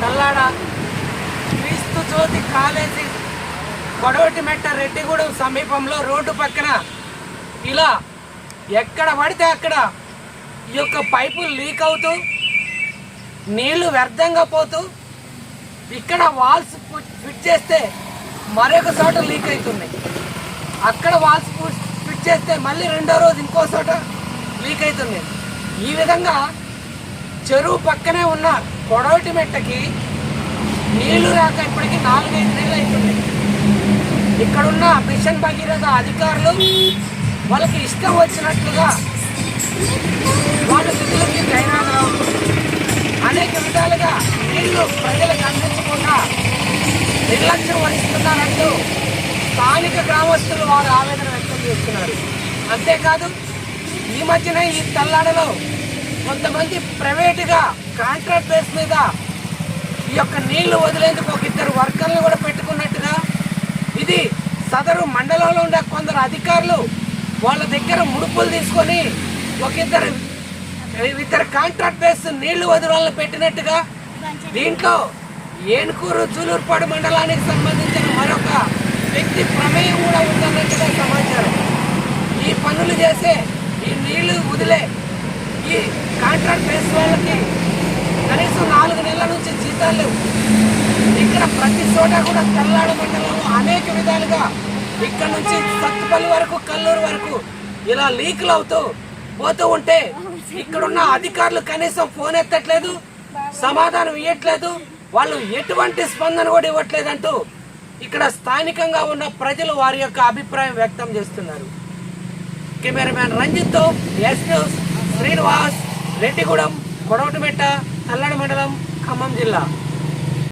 తల్లాడ క్రీస్తు జ్యోతి కాలేజీ గొడవటిమెట్ట రెడ్డిగూడెం సమీపంలో రోడ్డు పక్కన ఇలా ఎక్కడ పడితే అక్కడ ఈ యొక్క పైపు లీక్ అవుతూ నీళ్ళు వ్యర్థంగా పోతూ ఇక్కడ వాల్స్ ఫిట్ చేస్తే మరొక చోట లీక్ అవుతుంది అక్కడ వాల్స్ ఫిట్ చేస్తే మళ్ళీ రెండో రోజు ఇంకో చోట లీక్ అవుతుంది ఈ విధంగా చెరువు పక్కనే ఉన్న కొడవటి మెట్టకి నీళ్ళు రాక ఇప్పటికి నాలుగైదు నెలలు అవుతుంది. ఇక్కడున్న మిషన్ భగీరథ అధికారులు వాళ్ళకి ఇష్టం వచ్చినట్లుగా వాళ్ళ విధులకి గైరాలు అనేక విధాలుగా నీళ్ళు ప్రజలకు అందించకుండా నిర్లక్ష్యం వహిస్తున్నారంటూ స్థానిక గ్రామస్తులు వారు ఆవేదన వ్యక్తం చేస్తున్నారు. అంతేకాదు ఈ మధ్యనే ఈ తల్లాడలో కొంతమంది ప్రైవేటుగా కాంట్రాక్ట్ బేస్ మీద ఈ యొక్క నీళ్ళు వదిలేందుకు ఒక ఇద్దరు వర్కర్లు కూడా పెట్టుకున్నట్టుగా ఇది సదరు మండలంలో ఉండే కొందరు అధికారులు వాళ్ళ దగ్గర ముడుపులు తీసుకొని ఒక ఇద్దరు ఇద్దరు కాంట్రాక్ట్ బేస్ నీళ్ళు వదిలేళ్ళని పెట్టినట్టుగా దీంట్లో ఏనుకూరు జూలూరుపాడు మండలానికి సంబంధించిన మరొక వ్యక్తి ప్రమేయం కూడా ఉందన్నట్టుగా సమాచారం. ఈ పనులు చేసే ఈ నీళ్ళు వదిలే ఈ కాంట్రాక్ట్ బేస్ వాళ్ళకి కనీసం వచ్చే జీతాలు లేవు. ఇక్కడ ప్రతి చోట కూడా తెల్లాడ మండలంలో అనేక విధాలుగా ఇక్కడ నుంచి సత్తుపల్లి వరకు కల్లూరు వరకు ఇలా లీకులు అవుతూ పోతూ ఉంటే ఇక్కడున్న అధికారులు కనీసం ఫోన్ ఎత్తట్లేదు సమాధానం ఇవ్వట్లేదు వాళ్ళు ఎటువంటి స్పందన కూడా ఇవ్వట్లేదంటూ ఇక్కడ స్థానికంగా ఉన్న ప్రజలు వారి యొక్క అభిప్రాయం వ్యక్తం చేస్తున్నారు. కెమెరామ్యాన్ రంజిత్తో ఎస్ న్యూస్ శ్రీనివాస్ రెడ్డిగూడెం కొడవటిమెట్ట తల్లడి మండలం ఖమ్మం జిల్లా